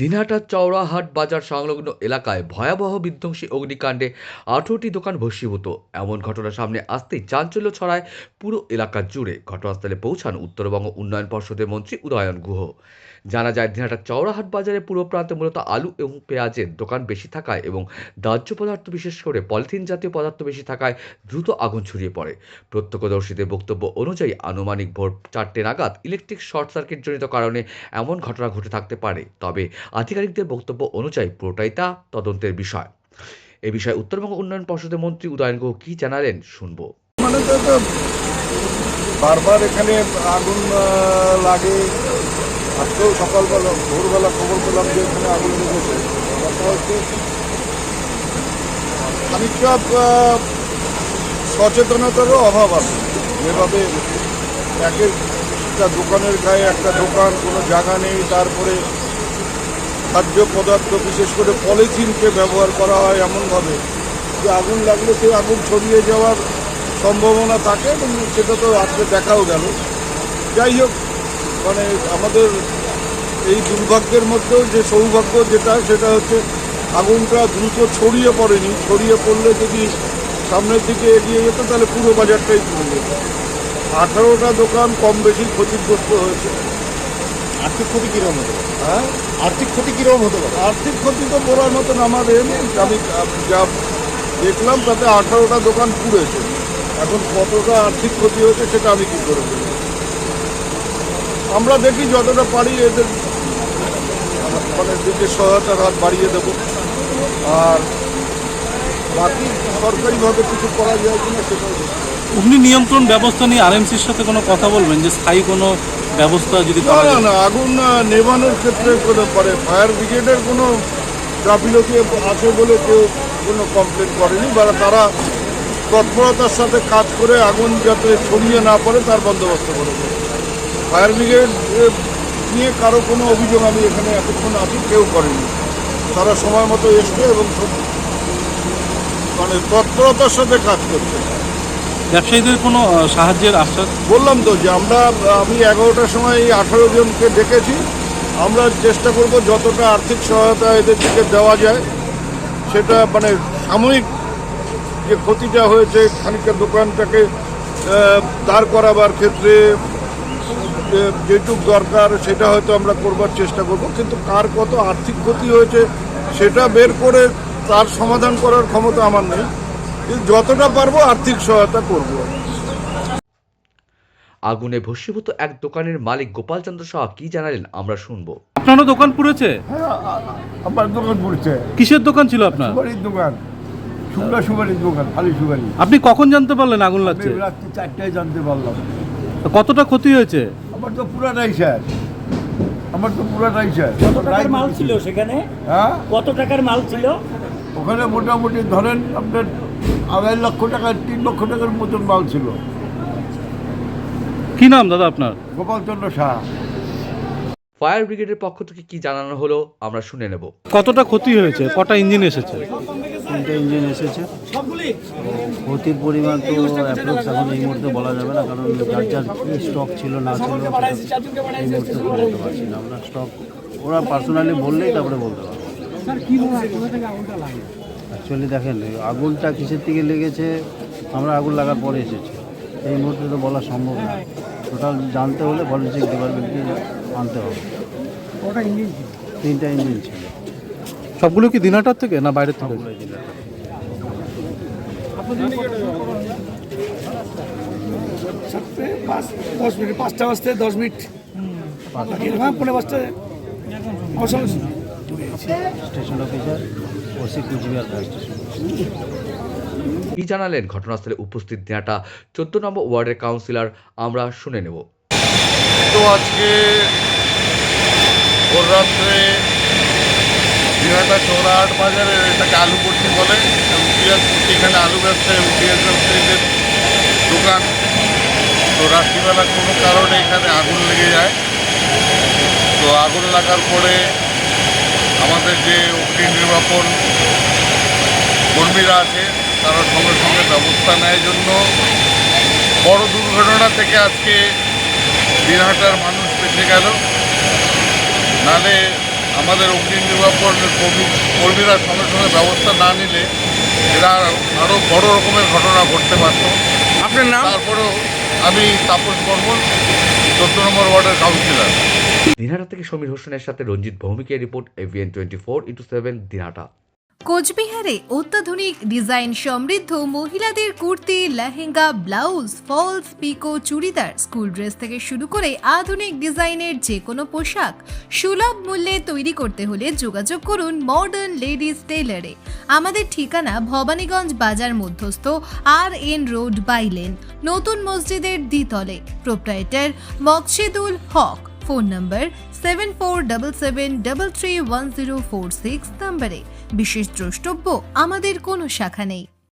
দিনহাটার চওড়াহাট বাজার সংলগ্ন এলাকায় ভয়াবহ বিধ্বংসী অগ্নিকাণ্ডে আঠেরোটি দোকান ভস্মীভূত। এমন ঘটনা সামনে আসতেই চাঞ্চল্য ছড়ায় পুরো এলাকা জুড়ে। ঘটনাস্থলে পৌঁছান উত্তরবঙ্গ উন্নয়ন পর্ষদের মন্ত্রী উদয়ন গুহ। জানা যায় দিনহাটার চওড়াহাট বাজারে পূর্ব প্রান্তে মূলত আলু এবং পেঁয়াজের দোকান বেশি থাকায় এবং দাহ্য পদার্থ, বিশেষ করে পলিথিন জাতীয় পদার্থ বেশি থাকায় দ্রুত আগুন ছড়িয়ে পড়ে। প্রত্যক্ষদর্শীদের বক্তব্য অনুযায়ী, আনুমানিক ভোর চারটে নাগাদ ইলেকট্রিক শর্ট সার্কিটজনিত কারণে এমন ঘটনা ঘটে থাকতে পারে। তবে আধিকারিকদের বক্তব্য অনুযায়ী পুরোটাই তা তদন্তের বিষয়। এ বিষয়ে উত্তরবঙ্গ উন্নয়ন পর্ষদের মন্ত্রী উদয়ন গুহ কী জানালেন শুনব। মানে বারবার এখানে আগুন লাগে। আজকেও সকালবেলা, ভোরবেলা খবর পেলাম যে এখানে আগুন লেগেছে। হচ্ছে খানিকটা সচেতনতারও অভাব আছে। যেভাবে একের একটা দোকানের গায়ে একটা দোকান, কোনো জায়গা নেই, তারপরে খাদ্য পদার্থ, বিশেষ করে পলিথিনকে ব্যবহার করা হয় এমনভাবে। যে আগুন লাগলে সেই আগুন ছড়িয়ে যাওয়ার সম্ভাবনা থাকে এবং সেটা তো আজকে দেখাও গেল। যাই হোক মানে আমাদের এই দুর্ভাগ্যের মধ্যেও যে সৌভাগ্য যেটা, সেটা হচ্ছে আগুনটা দ্রুত ছড়িয়ে পড়েনি। ছড়িয়ে পড়লে যদি সামনের দিকে এগিয়ে যেত, তাহলে পুরো বাজারটাই পুড়ে যেত। আঠারোটা দোকান কম বেশি ক্ষতিগ্রস্ত হয়েছে। আর্থিক ক্ষতি কীরকম হতে পারে? হ্যাঁ আর্থিক ক্ষতি কীরকম হতে পারে? আর্থিক ক্ষতি তো বলার মতন আমার এ নেই। আমি যা দেখলাম তাতে আঠারোটা দোকান পুড়েছে। এখন কতটা আর্থিক ক্ষতি হয়েছে সেটা আমি কি করে বলব? আমরা দেখি যতটা পারি এদের মানে দিকে সহায়তার হাত বাড়িয়ে দেব। আর বাকি সরকারিভাবে কিছু করা যায় কিনা সেটাও অগ্নি নিয়ন্ত্রণ ব্যবস্থা নিয়ে আরএমসির সাথে কোনো কথা বলবেন যে স্থায়ী কোনো ব্যবস্থা যদি না না না আগুন নেভানোর ক্ষেত্রে কোনো পরে ফায়ার ব্রিগেডের কোনো গাফিলতি আছে বলে কেউ কোনো কমপ্লেন করেনি বা তারা তৎপরতার সাথে কাজ করে আগুন যাতে ছড়িয়ে না পড়ে তার বন্দোবস্ত করেছে। ফায়ার ব্রিগেড নিয়ে কারও কোনো অভিযোগ আমি এখানে এতক্ষণ আছি কেউ করেনি। তারা সময় মতো এসছে এবং মানে তৎপরতার সাথে কাজ করছে। ব্যবসায়ীদের কোনো সাহায্যের আশ্বাস? বললাম তো যে আমরা আমি এগারোটার সময় এই আঠারো জনকে ডেকেছি। আমরা চেষ্টা করব যতটা আর্থিক সহায়তা এদের থেকে দেওয়া যায়। সেটা মানে সাময়িক যে ক্ষতিটা হয়েছে খানিকটা দোকানটাকে দাঁড় করাবার ক্ষেত্রে যেটুক দরকার সেটা হয়তো আমরা করবার চেষ্টা করব। কিন্তু কার কত আর্থিক ক্ষতি হয়েছে সেটা বের করে তার সমাধান করার ক্ষমতা আমার নেই। কিন্তু যতটা পারব আর্থিক সহায়তা করব। আগুনে ভস্মীভূত এক দোকানের মালিক গোপাল চন্দ্র সাহা কী জানালেন আমরা শুনব। আপনারও দোকান পুড়েছে? হ্যাঁ আমার দোকান পড়ছে। কিসের দোকান ছিল আপনার? সুপারির দোকান। শুকনা সুপারির দোকান খালি সুপারি। আপনি কখন জানতে পারলেন আগুন লাগছে? রাত্রি চারটায় জানতে পারলাম। কতটা ক্ষতি হয়েছে? আমার তো পুরাটাই স্যার। আমার তো পুরাটাই স্যার। কত টাকার মাল ছিল সেখানে? হ্যাঁ? কত টাকার মাল ছিল? ওখানে মোটামুটি ধরেন আপনার আড়াই লক্ষ টাকা তিন লক্ষ টাকার মতন মাল ছিল। কি নাম দাদা আপনার? গোপালচন্দ্র শাহ ফায়ার ব্রিগেডের পক্ষ থেকে কি জানানো হলো আমরা শুনে নেব। কতটা ক্ষতি হয়েছে? কটা ইঞ্জিন এসেছে? তিনটে ইঞ্জিন এসেছে। ক্ষতির পরিমাণ তো অ্যাপ্রক্স এখন এই মুহূর্তে বলা যাবে না কারণ যার যার স্টক ছিল না ছিল এই মুহূর্তে বলতে পারছি না। আমরা স্টক ওরা পার্সোনালি বললেই তারপরে বলতে পারব। অ্যাকচুয়ালি দেখেন আগুনটা কিসের থেকে লেগেছে আমরা আগুন লাগার পরে এসেছি। এই মুহূর্তে তো বলা সম্ভব না। টোটাল জানতে হলে ফরেন্সিক ডিপার্টমেন্টকে আনতে হবে। তিনটা ইঞ্জিন ছিল। সবগুলো কি দিনাটার থেকে না বাইরের থেকে? পাঁচ দশ মিনিট পাঁচটা বাজতে দশ মিনিট। হ্যাঁ পনেরো বাজতে station officer OC Cooch Behar fire station কি জানালেন ঘটনাস্থলে উপস্থিত দিনাটা চোদ্দ নম্বর ওয়ার্ডের কাউন্সিলর আমরা শুনে নেব। তো আজকে ভোর রাত্রে দিনাটা চৌরাহাট বাজারে এটাকে আলু পট্টি বলে এবং এখানে আলু ব্যবসায়ী এবং ব্যবসায়ীদের দোকান। তো রাত্রিবেলা কোনো কারণে এখানে আগুন লেগে যায়। তো আগুন লাগার পরে আমাদের যে অগ্নি নির্বাপন কর্মীরা আছে তারা সঙ্গে সঙ্গে ব্যবস্থা নেয় জন্য বড় দুর্ঘটনা থেকে আজকে দিনহাটার মানুষ বেঁচে গেল। নালে আমাদের অগ্নি নির্বাপনের কর্মী কর্মীরা সঙ্গে সঙ্গে ব্যবস্থা না নিলে এরা আরও বড় রকমের ঘটনা ঘটতে পারত। আপনার নাম? তারপরেও আমি তাপস বর্মন। চোদ্দ নম্বর ওয়ার্ডের কাউন্সিলর। দিনহাটা থেকে সমীর হোসেনের সাথে Ranjit ভৌমিকের report AVN twenty four into seven, Dinhata. কোচবিহারে অত্যাধুনিক ডিজাইন সমৃদ্ধ মহিলাদের kurti, lehenga, blouse, falls, pico, churidar, school dress থেকে শুরু করে আধুনিক ডিজাইনের যে কোনো পোশাক সুলভ মূল্যে তৈরি করতে হলে যোগাযোগ করুন মডার্ন লেডিস টেলারে আমাদের ঠিকানা ভবানীগঞ্জ বাজার মধ্যস্থ আর এন রোড বাইলেন নতুন মসজিদের দ্বিতলে। Proprietor Maksidul Haque. Phone number seven four double seven double three one zero four six নম্বরে। বিশেষ দ্রষ্টব্য আমাদের কোনো শাখা নেই।